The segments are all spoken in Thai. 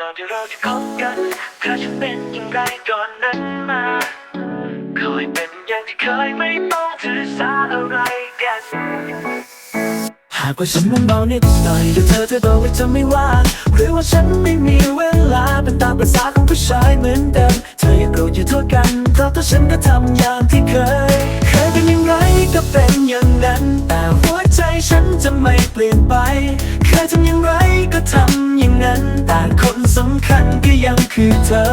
ก่อนที่เราจะคบกันเธอจะเป็นอย่างไรก่อนนั้นมาคอยเป็นอย่างที่เคยไม่ต้องถือสาอะไรกันหากว่าฉันมันเบานิดหน่อยแต่เธอเธอบอกว่าจะไม่ว่างหรือว่าฉันไม่มีเวลาเป็นตามประสาของผู้ชายเหมือนเดิมเธออย่าโกรธอย่าโทษกันเพราะตัวฉันก็ทำอย่างที่เคย เคยเป็นอย่างไรก็เป็นอย่างนั้น แต่หัวใจฉันจะไม่เปลี่ยนไป เคยทำอย่างไรก็ทำอย่างนั้น คือเธอ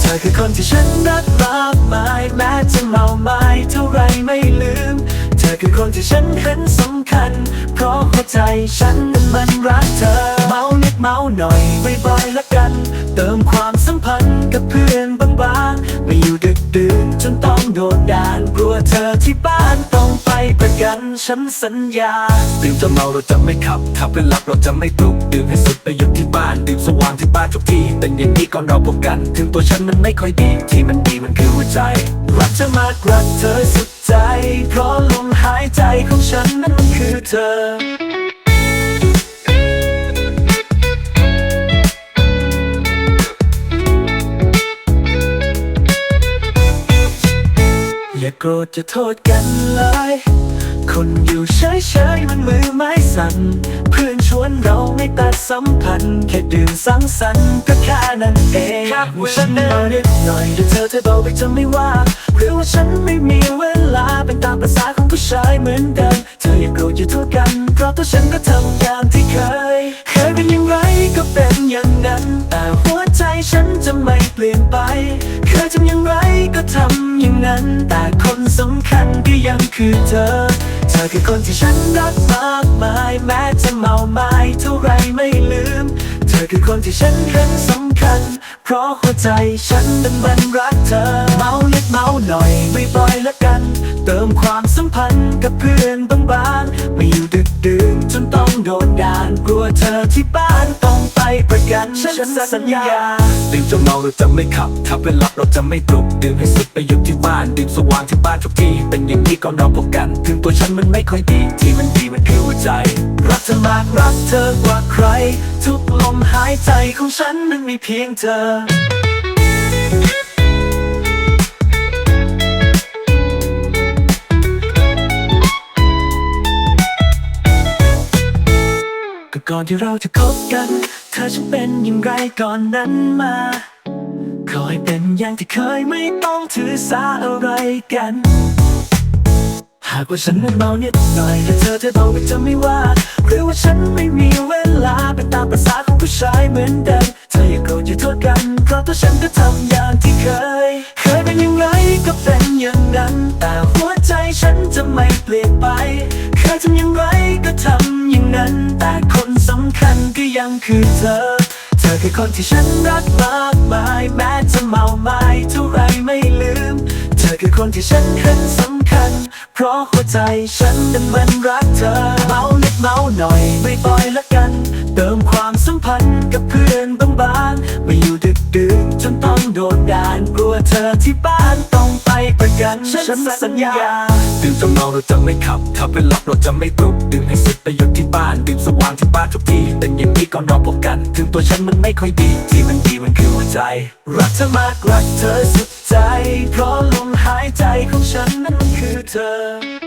เธอคือคนที่ฉันรักมากมายแม้จะเมาไม้เท่าไรไม่ลืม เธอคือคนที่ฉันเห็นสำคัญ เพราะหัวใจฉันนั้นมันรักเธอ เมานิดเมาหน่อยบ่อยๆละกัน เติมความสัมพันธ์กับเพื่อนบางๆไม่อยู่ดึกดื่นจนต้องโดนด่านกลัวเธอที่บ้านต้อง ปประกันฉันสัญญา ดื่มจะเมาเราจะไม่ขับ ขับเป็นลับเราจะไม่ปลุก ดื่มให้สุดไปหยุดที่บ้าน ดื่มสว่างที่บ้านทุกที เป็นอย่างนี้ก่อนเราพบกัน ถึงตัวฉันมันไม่ค่อยดี ที่มันดีมันคือหัวใจ รักเธอมากรักเธอสุดใจ เพราะลมหายใจของฉันนั้นมันคือเธอ โกรธจะโทษกันเลย คนอยู่เฉยๆมันมือไม้สั่น เพื่อนชวนเราไม่ตัดสัมพันธ์ แค่ดื่มสังสรรค์ก็แค่นั้นเองว่าฉันเมานิดหน่อยแต่เธอเธอบอกไปจะไม่ว่า หรือว่าฉันไม่มีเวลาเป็นตามประสาของผู้ชายเหมือนเดิมเธออย่าโกรธอย่าโทษกัน เพราะตัวฉันก็ทำอย่างที่เคย เคยเป็นอย่างไรก็เป็นอย่างนั้น แต่หัวใจฉันจะไม่เปลี่ยนไป ก็ทำอย่างนั้น แต่คนสำคัญก็ยังคือเธอ เธอคือคนที่ฉันรักมากมาย แม้จะเมาไม้เท่าไรไม่ลืม เธอคือคนที่ฉันเห็นสำคัญ เพราะหัวใจฉันนั้นมันรักเธอ เมาเล็กเมาหน่อยไม่บ่อยละกัน เติมความสัมพันธ์กับเพื่อนบางๆไม่อยู่ดึกดื่นจนต้องโดนด่านกลัวเธอที่บ้านต้อง ประกันฉันสัญญาดื่มจะเมาเราจะไม่ขับ ถ้าเป็นลับเราจะไม่ปลุกดื่มให้สุดไปหยุดที่บ้านดื่มสว่างที่บ้านทุกทีเป็นอย่างนี้ก่อนเราพบกัน ถึงตัวฉันมันไม่ค่อยดี ที่มันดีมันคือหัวใจ รักเธอมากรักเธอกว่าใคร ทุกลมหายใจของฉันนั้นมีเพียงเธอก่อนที่เราจะคบกัน ธอจะเป็นอย่างไรก่อนนั้นมาคอยเป็นอย่างที่เคยไม่ต้องถือสาอะไรกัน หากว่าฉันนั้นเมาเนิดหน่อยแต่เธอเธอบอกว่จะไม่ว่า หรือว่าฉันไม่มีเวลาเป็นตามประสาของผู้ชายเหมือนเดิมเธออย่าโกรธอย่าโทษกันเพราะตัวฉันก็ทำอย่างที่เคย เคยเป็นอย่างไรก็เป็นอย่างนั้น แต่หัวใจฉันจะไม่เปลี่ยนไป เคยทำอย่างไรก็ ยังคือเธอ เธอคือคนที่ฉันรักมากมายแม้จะเมาไม้เท่าไรไม่ลืม เธอคือคนที่ฉันเห็นสำคัญ เพราะหัวใจฉันนั้นมันรักเธอ เมาเล็กเมาหน่อยไม่บ่อยละกัน เติมความสัมพันธ์กับเพื่อนบาง กลัวเธอที่บ้านต้องไปประกัน ฉันสัญญา ดื่มจนเมาเราจะไม่ขับ ถ้าเป็นลับเราจะไม่ตุกดื่มให้สุดไปหยุดที่บ้าน ดื่มสว่างที่บ้านทุกทีแต่ยังนี้ก่อนเราพบกัน ถึงตัวฉันมันไม่ค่อยดี ที่มันดีมันคือหัวใจ รักเธอมากรักเธอสุดใจ เพราะลมหายใจของฉันนั้นมันคือเธอ